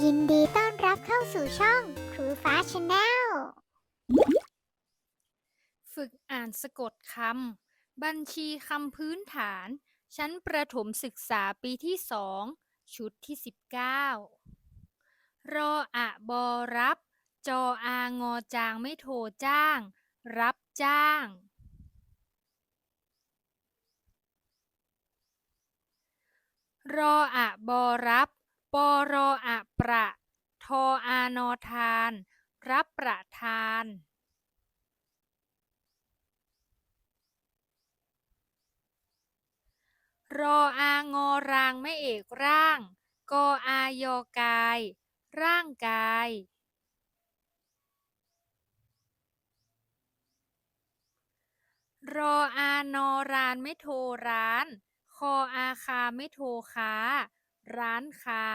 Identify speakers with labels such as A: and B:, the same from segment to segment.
A: ยินดีต้อนรับเข้าสู่ช่องครูฟ้าชาแนล
B: ฝึกอ่านสะกดคำ บัญชีคำพื้นฐาน ชั้นประถมศึกษาปีที่สองชุดที่ 19 รออะบอรับ จออางอจางไม่โทรจ้าง รับจ้าง รออะบอรับ ปรออะประ ทออานอทาน รับประทาน รออางอรางไม่เอกร่าง กออายอกาย ร่างกายรออานอรานไม่โทรร้าน คออาคาไม่โทรค้า ร้านค้า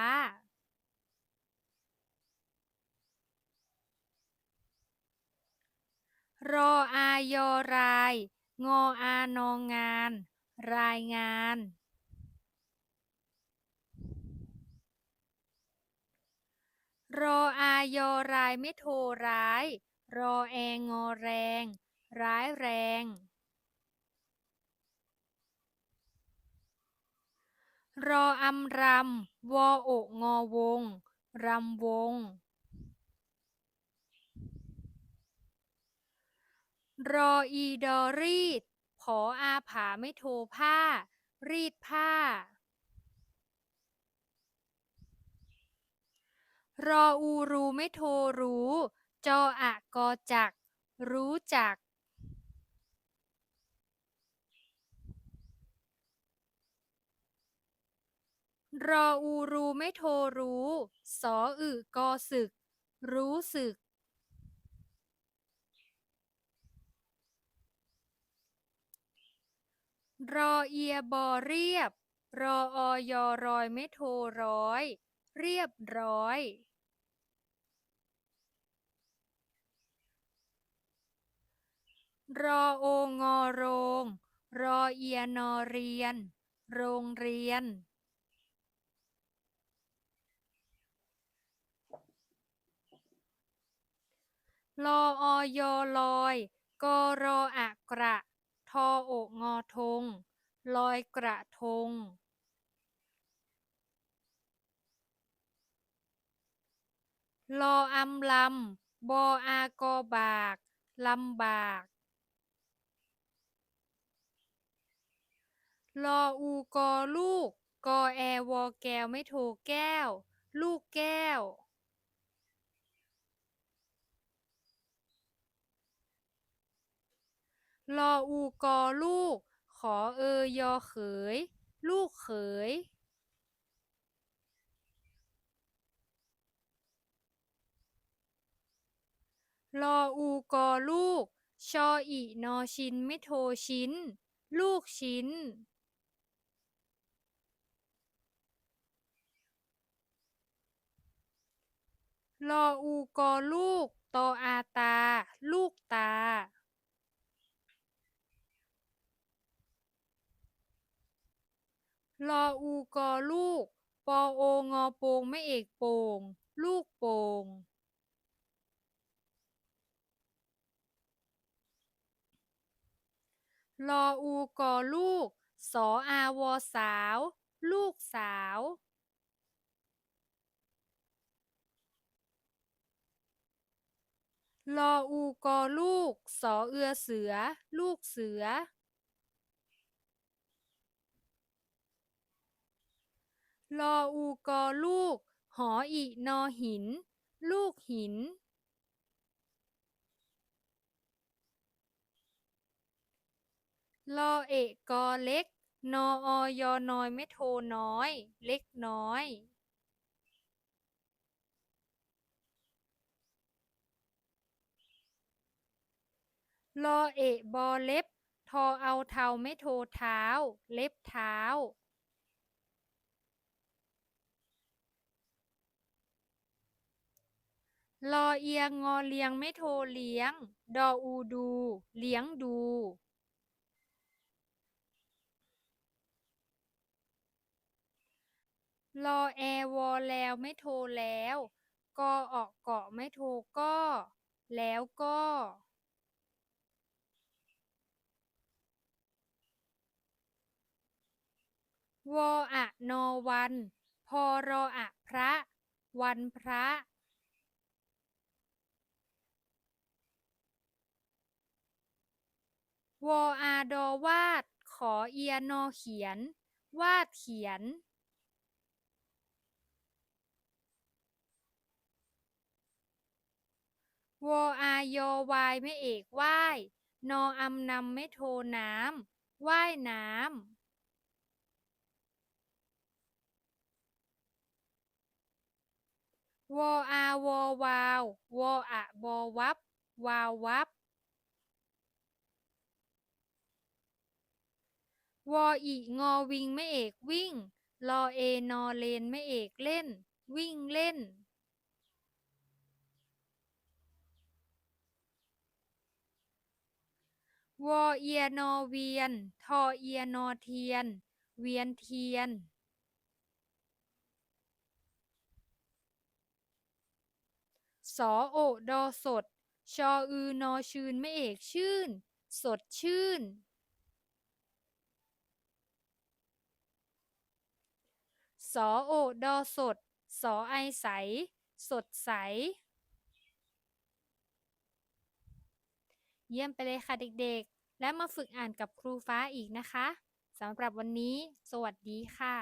B: รออายอราย งออานองงาน รายงาน รออายอรายไม่โทรร้าย รอแองอแรง ร้ายแรง รออำรำ วอโอกงอวง รำวง รออีดอรีด ผออาผาไม่โทผ้า รีดผ้า รออูรูไม่โทรู้ จออะกอจัก รู้จัก รออูรูไม่โทรรู้ สออึกอศึก รู้สึก รอเอียบอเรียบ รอออยอรอยไม่โทรร้อย เรียบร้อยรอโองอโรง รอเอียนอเรียน โรงเรียน ลออยลอย กอรออะกระ ทอโอกงอทง ลอยกระทงลออำลำ บออากอบาก ลำบาก ลออูกอลูก กอแอวอแก้วไม่โทแก้ว ลูกแก้ว ลออูกอลูก ขอเอยอเขย ลูกเขยลออูกอลูก ชออีนอชินไม่โทรชิ้น ลูกชิ้นลออูกอลูก ตออาตา ลูกตา ลออูกอลูก ปอโองอโปงไม่เอกโป่งลูกโป่งลออูกอลูก สออาวอสาว ลูกสาวลออูกอลูก สอเอือเสือ ลูกเสือ ลออูกอลูก หออีนอหิน ลูกหิน ลอเอกกอเล็ก นอออยอนอยไม่โทรน้อย เล็กน้อยลอเอะบอเล็บ ทอเอาเทาไม่โทรเท้า เล็บเท้า ลอเอียงงอเลียงไม่โทรเลี้ยง ดออูดู เลี้ยงดูลรอแอวอแล้วไม่โทรแล้ว กอออกเกาะไม่โทรก็ แล้วก็ วออะนอวัน พอรออะพระ วันพระ วออาดอวาด ขอเอียนอเขียน วาดเขียน วออายอวายไม่เอกว่าย นออำนำไม่โทน้ำว่ายน้ำวออาวอวาว วออะบอวับ วาววับ วออีงอวิงไม่เอกวิ่งรอเอนอเลนไม่เอกเล่น วิ่งเล่นวอเอียนอเวียน ทอเอียนอเทียน เวียนเทียนสอโอดอสด ชออือนอชื่นไม่เอกชื่น สดชื่น สอ โอดอสด สอไอใส สดใส เยี่ยมไปเลยค่ะเด็กๆ และมาฝึกอ่านกับครูฟ้าอีกนะคะ สำหรับวันนี้ สวัสดีค่ะ